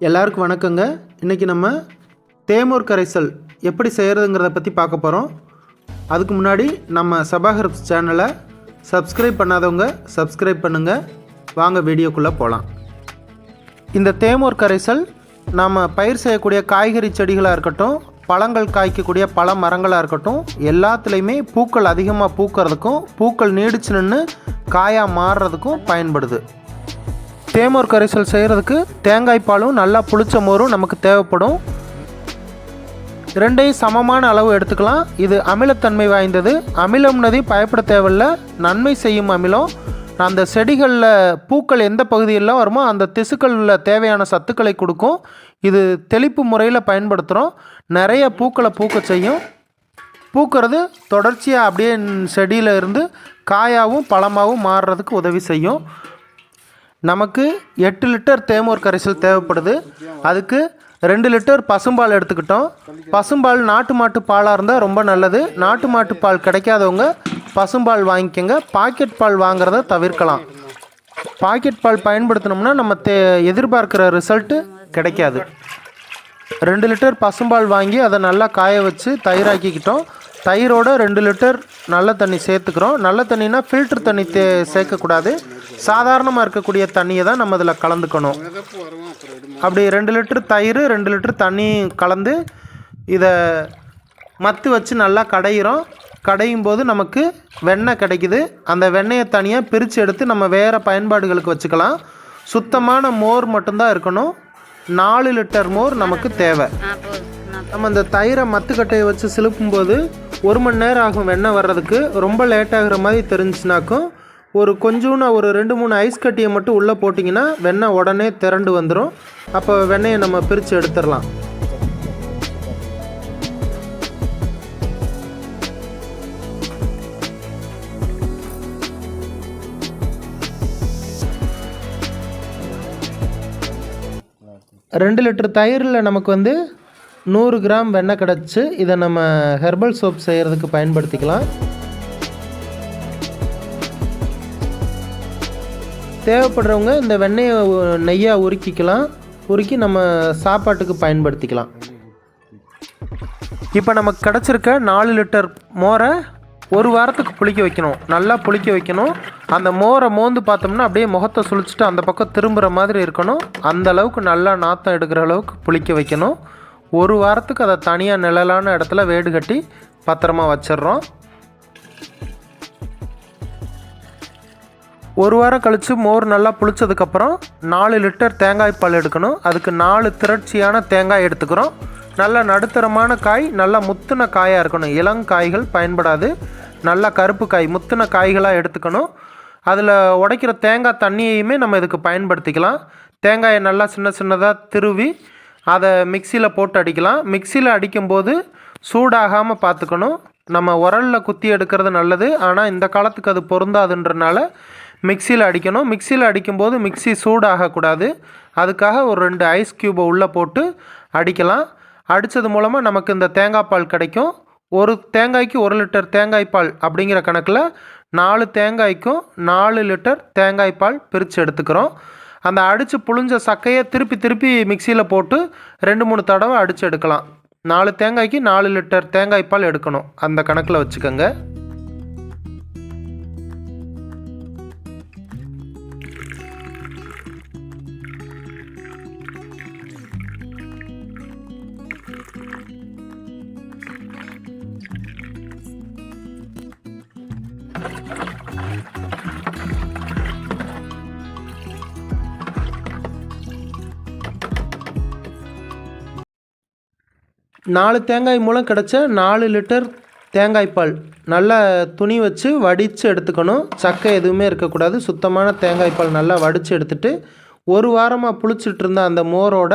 எல்லாருக்கும் வணக்கங்க. இன்றைக்கி நம்ம தேமூர் கரைசல் எப்படி செய்கிறதுங்கிறத பற்றி பார்க்க போகிறோம் அதுக்கு முன்னாடி நம்ம சபாஹர்ப்ஸ் சேனலை சப்ஸ்கிரைப் பண்ணாதவங்க சப்ஸ்கிரைப் பண்ணுங்கள் வாங்க வீடியோக்குள்ளே போகலாம் இந்த தேமூர் கரைசல் நாம் பயிர் செய்யக்கூடிய காய்கறி செடிகளாக இருக்கட்டும் பழங்கள் காய்க்கக்கூடிய பழ மரங்களாக இருக்கட்டும் எல்லாத்துலேயுமே பூக்கள் அதிகமாக பூக்கிறதுக்கும் பூக்கள் நீடிச்சு நின்று காயாக மாறுறதுக்கும் பயன்படுது. தேமோர் கரைசல் செய்கிறதுக்கு தேங்காய் பாலும் நல்லா புளிச்ச மோரும் நமக்கு தேவைப்படும். ரெண்டையும் சமமான அளவு எடுத்துக்கலாம். இது அமிலத்தன்மை வாய்ந்தது. அமிலம்னதை பயப்பட தேவையில்ல. நன்மை செய்யும் அமிலம். அந்த செடிகளில் பூக்கள் எந்த பகுதியில் வருமோ அந்த திசுக்களில் தேவையான சத்துக்களை கொடுக்கும். இது தெளிப்பு முறையில் பயன்படுத்துகிறோம் நிறைய பூக்களை பூக்க செய்யும். பூக்கிறது தொடர்ச்சியாக அப்படியே செடியில் இருந்து காயாகவும் பழமாகவும் மாறுறதுக்கு உதவி செய்யும். நமக்கு எட்டு லிட்டர் தேமூர் கரைசல் தேவைப்படுது. அதுக்கு ரெண்டு லிட்டர் பசும்பால் எடுத்துக்கிட்டோம். பசும்பால் நாட்டு மாட்டு பாலாக இருந்தால் ரொம்ப நல்லது. நாட்டு மாட்டு பால் கிடைக்காதவங்க பசும்பால் வாங்கிக்கோங்க. பாக்கெட் பால் வாங்குறத தவிர்க்கலாம். பாக்கெட் பால் பயன்படுத்தினோம்னா நம்ம தே எதிர்பார்க்குற ரிசல்ட்டு கிடைக்காது. ரெண்டு லிட்டர் பசும்பால் வாங்கி அதை நல்லா காய வச்சு தயிராக்கிக்கிட்டோம். தயிரோட ரெண்டு லிட்டர் நல்ல தண்ணி சேர்த்துக்கிறோம். நல்ல தண்ணினா ஃபில்டர் தண்ணி தே சேர்க்கக்கூடாது. சாதாரணமாக இருக்கக்கூடிய தண்ணியை தான் நம்ம இதில் கலந்துக்கணும். அப்படி ரெண்டு லிட்டர் தயிர் ரெண்டு லிட்டர் தண்ணி கலந்து இதை மத்து வச்சு நல்லா கடையிறோம். கடையும் போது நமக்கு வெண்ணெய் கிடைக்குது. அந்த வெண்ணெயை தனியாக பிரித்து எடுத்து நம்ம வேறு பயன்பாடுகளுக்கு வச்சுக்கலாம். சுத்தமான மோர் மட்டும்தான் இருக்கணும். நாலு லிட்டர் மோர் நமக்கு தேவை. நம்ம அந்த தயிரை மத்துக்கட்டையை வச்சு சிலுப்பும்போது ஒரு மணி நேரம் ஆகும் வெண்ணெய் வர்றதுக்கு. ரொம்ப லேட் மாதிரி தெரிஞ்சுனாக்கும் ஒரு கொஞ்சோன்னு ஒரு ரெண்டு மூணு ஐஸ் கட்டியை மட்டும் உள்ளே போட்டிங்கன்னா வெண்ணெய் உடனே திரண்டு வந்துடும் அப்போ வெண்ணெயை நம்ம பிரித்து எடுத்துடலாம். ரெண்டு லிட்டர் தயிரில் நமக்கு வந்து நூறு கிராம் வெண்ணெய் கிடச்சி இதை நம்ம ஹெர்பல் சோப் செய்கிறதுக்கு பயன்படுத்திக்கலாம். தேவைப்படுறவங்க இந்த வெண்ணெயை நெய்யாக உருக்கிக்கலாம். உருக்கி நம்ம சாப்பாட்டுக்கு பயன்படுத்திக்கலாம். இப்போ நமக்கு கிடச்சிருக்க நாலு லிட்டர் மோரை ஒரு வாரத்துக்கு புளிக்க வைக்கணும். நல்லா புளிக்க வைக்கணும். அந்த மோரை மோந்து பார்த்தோம்னா அப்படியே முகத்தை சுழிச்சிட்டு அந்த பக்கம் திரும்புகிற மாதிரி இருக்கணும். அந்த அளவுக்கு நல்லா நாற்றம் எடுக்கிற அளவுக்கு புளிக்க வைக்கணும். ஒரு வாரத்துக்கு அதை தனியாக நிழலான இடத்துல வேடு கட்டி பத்திரமா வச்சிடுறோம். ஒரு வாரம் கழித்து மோர் நல்லா புளிச்சதுக்கப்புறம் நாலு லிட்டர் தேங்காய் பால் எடுக்கணும். அதுக்கு நாலு திரட்சியான தேங்காய் எடுத்துக்கிறோம். நல்ல நடுத்தரமான காய் நல்லா முத்துன காயாக இருக்கணும். இளங்காய்கள் பயன்படாது. நல்லா கருப்பு காய் முத்துன காய்களாக எடுத்துக்கணும். அதில் உடைக்கிற தேங்காய் தண்ணியையுமே நம்ம இதுக்கு பயன்படுத்திக்கலாம். தேங்காயை நல்லா சின்ன சின்னதாக திருவி அதை மிக்சியில் போட்டு அடிக்கலாம். மிக்சியில் அடிக்கும்போது சூடாகாமல் பார்த்துக்கணும். நம்ம உரலில் குத்தி எடுக்கிறது நல்லது. ஆனால் இந்த காலத்துக்கு அது பொருந்தாதுன்றனால மிக்சியில் அடிக்கணும். மிக்சியில் அடிக்கும்போது மிக்சி சூடாகக்கூடாது. அதுக்காக ஒரு ரெண்டு ஐஸ் க்யூபை உள்ளே போட்டு அடிக்கலாம். அடித்தது மூலமாக நமக்கு இந்த தேங்காய் பால் கிடைக்கும். ஒரு தேங்காய்க்கு ஒரு லிட்டர் தேங்காய் பால் அப்படிங்கிற கணக்கில் நாலு தேங்காய்க்கும் நாலு லிட்டர் தேங்காய் பால் பிரித்து எடுத்துக்கிறோம். அந்த அடித்து புழிஞ்ச சக்கையை திருப்பி திருப்பி மிக்சியில் போட்டு ரெண்டு மூணு தடவை அடித்து எடுக்கலாம். நாலு தேங்காய்க்கு நாலு லிட்டர் தேங்காய் பால் எடுக்கணும். அந்த கணக்கில் வச்சுக்கோங்க. நாலு தேங்காய் மூலம் கிடச்ச நாலு லிட்டர் தேங்காய் பால். நல்லா துணி வச்சு வடித்து எடுத்துக்கணும். சக்கை எதுவுமே இருக்கக்கூடாது. சுத்தமான தேங்காய் பால் நல்லா வடித்து எடுத்துட்டு ஒரு வாரமாக புளிச்சிட்டு இருந்த அந்த மோரோட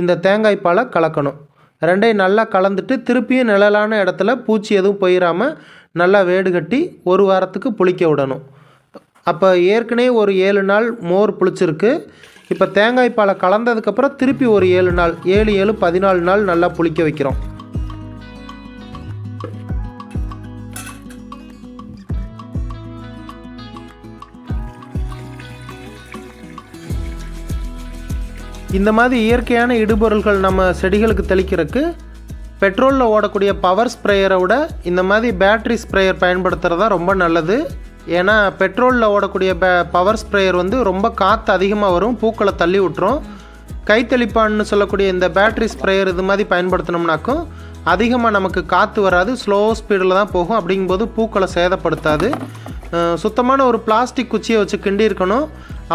இந்த தேங்காய் பாலை கலக்கணும். ரெண்டையும் நல்லா கலந்துட்டு திருப்பியும் நிழலான இடத்துல பூச்சி எதுவும் போயிடாமல் நல்லா வேடு கட்டி ஒரு வாரத்துக்கு புளிக்க விடணும். அப்போ ஏற்கனவே ஒரு ஏழு நாள் மோர் புளிச்சிருக்கு. இப்போ தேங்காய் பாலை கலந்ததுக்கப்புறம் திருப்பி ஒரு ஏழு நாள் ஏழு ஏழு பதினாலு நாள் நல்லா புளிக்க வைக்கிறோம். இந்த மாதிரி இயற்கையான இடுபொருள்கள் நம்ம செடிகளுக்கு தெளிக்கிறதுக்கு பெட்ரோலில் ஓடக்கூடிய பவர் ஸ்ப்ரேயரை விட இந்த மாதிரி பேட்ரி ஸ்ப்ரேயர் பயன்படுத்துகிறது தான் ரொம்ப நல்லது. ஏன்னா பெட்ரோலில் ஓடக்கூடிய பே பவர் ஸ்ப்ரேயர் வந்து ரொம்ப காற்று அதிகமாக வரும் பூக்களை தள்ளி விட்டுரும். கைத்தெளிப்பான்னு சொல்லக்கூடிய இந்த பேட்டரி ஸ்ப்ரேயர் இது மாதிரி பயன்படுத்தினோம்னாக்கும் அதிகமாக நமக்கு காற்று வராது ஸ்லோ ஸ்பீடில் தான் போகும். அப்படிங்கும்போது பூக்களை சேதப்படுத்தாது. சுத்தமான ஒரு பிளாஸ்டிக் குச்சியை வச்சு கிண்டி இருக்கணும்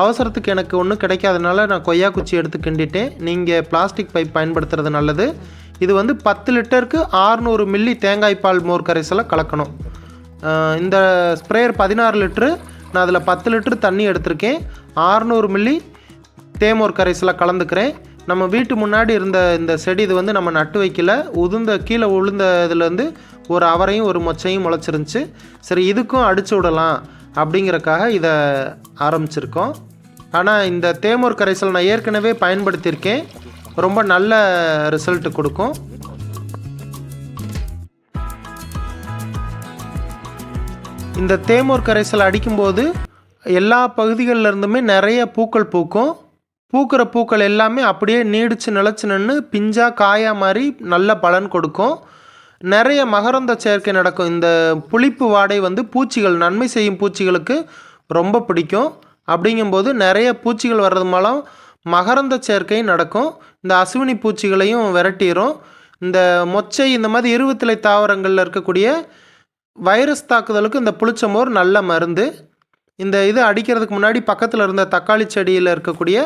அவசரத்துக்கு எனக்கு ஒன்றும் கிடைக்காதனால நான் கொய்யா குச்சி எடுத்து கிண்டிட்டேன். நீங்கள் பிளாஸ்டிக் பைப் பயன்படுத்துறது நல்லது. இது வந்து பத்து லிட்டருக்கு 600 மில்லி தேங்காய் பால் மோர் கரைசலை கலக்கணும். இந்த ஸ்ப்ரேயர் பதினாறு லிட்ரு நான் அதில் பத்து லிட்டரு தண்ணி எடுத்திருக்கேன். 600 மில்லி தேமோர் கரைசலாக கலந்துக்கிறேன். நம்ம வீட்டு முன்னாடி இருந்த இந்த செடி இது வந்து நம்ம நட்டு வைக்கல. உதிர்ந்த கீழே உளுந்த இதுலேருந்து ஒரு அவரையும் ஒரு மொச்சையும் முளைச்சிருந்துச்சு. சரி இதுக்கும் அடிச்சு விடலாம் அப்படிங்கிறக்காக இதை ஆரம்பிச்சிருக்கோம். ஆனால் இந்த தேமூர் கரைசல் நான் ஏற்கனவே பயன்படுத்தியிருக்கேன். ரொம்ப நல்ல ரிசல்ட் கொடுக்கும். இந்த தேமூர் கரைசல் அடிக்கும்போது எல்லா பகுதிகளில் இருந்துமே நிறைய பூக்கள் பூக்கும். பூக்கிற பூக்கள் எல்லாமே அப்படியே நீடிச்சு நிலச்சி நின்று பிஞ்சா காயா மாதிரி நல்ல பலன் கொடுக்கும். நிறைய மகரந்த சேர்க்கை நடக்கும். இந்த புளிப்பு வாடை வந்து பூச்சிகள் நன்மை செய்யும் பூச்சிகளுக்கு ரொம்ப பிடிக்கும். அப்படிங்கும்போது நிறைய பூச்சிகள் வர்றது மூலம் மகரந்த சேர்க்கை நடக்கும். இந்த அசுவினி பூச்சிகளையும் விரட்டிடும் இந்த மொச்சை இந்த மாதிரி இருவத்திலை தாவரங்களில் இருக்கக்கூடிய வைரஸ் தாக்குதலுக்கு இந்த புளிச்சமோர் நல்ல மருந்து. இந்த இது அடிக்கிறதுக்கு முன்னாடி பக்கத்தில் இருந்த தக்காளி செடியில் இருக்கக்கூடிய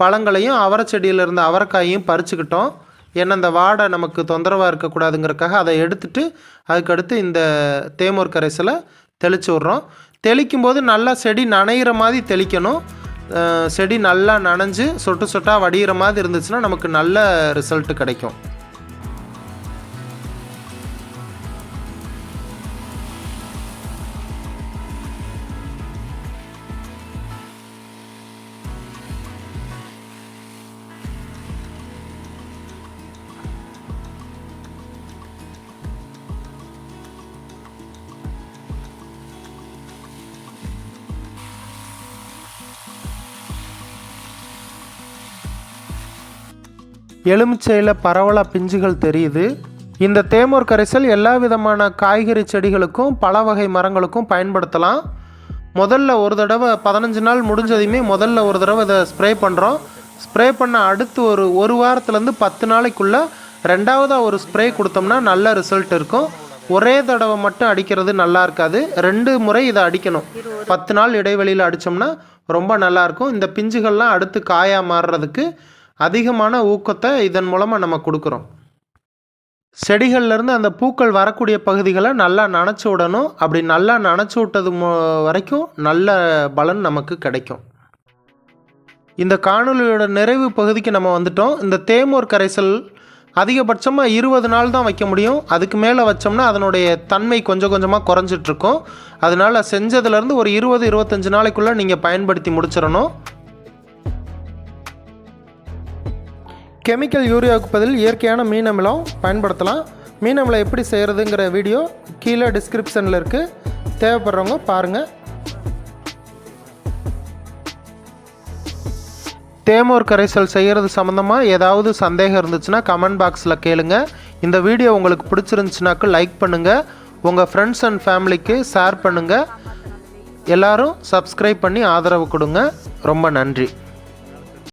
பழங்களையும் அவரை செடியில் இருந்த அவரைக்காயையும் பறிச்சுக்கிட்டோம். ஏன்னா இந்த வாடை நமக்கு தொந்தரவாக இருக்கக்கூடாதுங்கிறக்காக அதை எடுத்துட்டு அதுக்கடுத்து இந்த தேமூர் கரைசலை தெளித்து விட்றோம். தெளிக்கும் போது நல்லா செடி நனைகிற மாதிரி தெளிக்கணும். செடி நல்லா நனைஞ்சு சொட்டு சொட்டாக வடிகிற மாதிரி இருந்துச்சுன்னா நமக்கு நல்ல ரிசல்ட்டு கிடைக்கும். எலுமிச்சையில் பரவலாக பிஞ்சுகள் தெரியுது. இந்த தேமோர் கரைசல் எல்லா விதமான காய்கறி செடிகளுக்கும் பல வகை மரங்களுக்கும் பயன்படுத்தலாம். முதல்ல ஒரு தடவை பதினஞ்சு நாள் முடிஞ்சதையுமே முதல்ல ஒரு தடவை இதை ஸ்ப்ரே பண்ணுறோம் ஸ்ப்ரே பண்ண அடுத்து ஒரு ஒரு வாரத்துலேருந்து பத்து நாளைக்குள்ளே ரெண்டாவதாக ஒரு ஸ்ப்ரே கொடுத்தோம்னா நல்ல ரிசல்ட் இருக்கும். ஒரே தடவை மட்டும் அடிக்கிறது நல்லா இருக்காது. ரெண்டு முறை இதை அடிக்கணும். பத்து நாள் இடைவெளியில் அடித்தோம்னா ரொம்ப நல்லாயிருக்கும் இந்த பிஞ்சுகள்லாம் அடுத்து காயாக மாறுறதுக்கு அதிகமான ஊக்கத்தை இதன் மூலமாக நம்ம கொடுக்குறோம். செடிகள்லேருந்து அந்த பூக்கள் வரக்கூடிய பகுதிகளை நல்லா நனைச்சி விடணும். அப்படி நல்லா நனைச்சி விட்டது வரைக்கும் நல்ல பலன் நமக்கு கிடைக்கும். இந்த காணொலியோட நிறைவு பகுதிக்கு நம்ம வந்துட்டோம். இந்த தேமோர் கரைசல் அதிகபட்சமாக இருபது நாள் தான் வைக்க முடியும். அதுக்கு மேலே வச்சோம்னா அதனுடைய தன்மை கொஞ்சம் கொஞ்சமாக குறைஞ்சிட்ருக்கும் அதனால் செஞ்சதுலேருந்து ஒரு இருபது இருபத்தஞ்சி நாளைக்குள்ளே நீங்கள் பயன்படுத்தி முடிச்சிடணும். கெமிக்கல் யூரியாவுக்கு பதில் இயற்கையான மீன் அமிலம் பயன்படுத்தலாம். மீன் அமிலம் எப்படி செய்கிறதுங்கிற வீடியோ கீழே டிஸ்கிரிப்ஷனில் இருக்குது தேவைப்படுறவங்க பாருங்கள் தேமோர் கரைசல் செய்கிறது சம்மந்தமாக ஏதாவது சந்தேகம் இருந்துச்சுன்னா கமெண்ட் பாக்ஸில் கேளுங்க. இந்த வீடியோ உங்களுக்கு பிடிச்சிருந்துச்சுனாக்கு லைக் பண்ணுங்கள் உங்கள் ஃப்ரெண்ட்ஸ் அண்ட் ஃபேமிலிக்கு ஷேர் பண்ணுங்கள் எல்லாரும் சப்ஸ்கிரைப் பண்ணி ஆதரவு கொடுங்க. ரொம்ப நன்றி.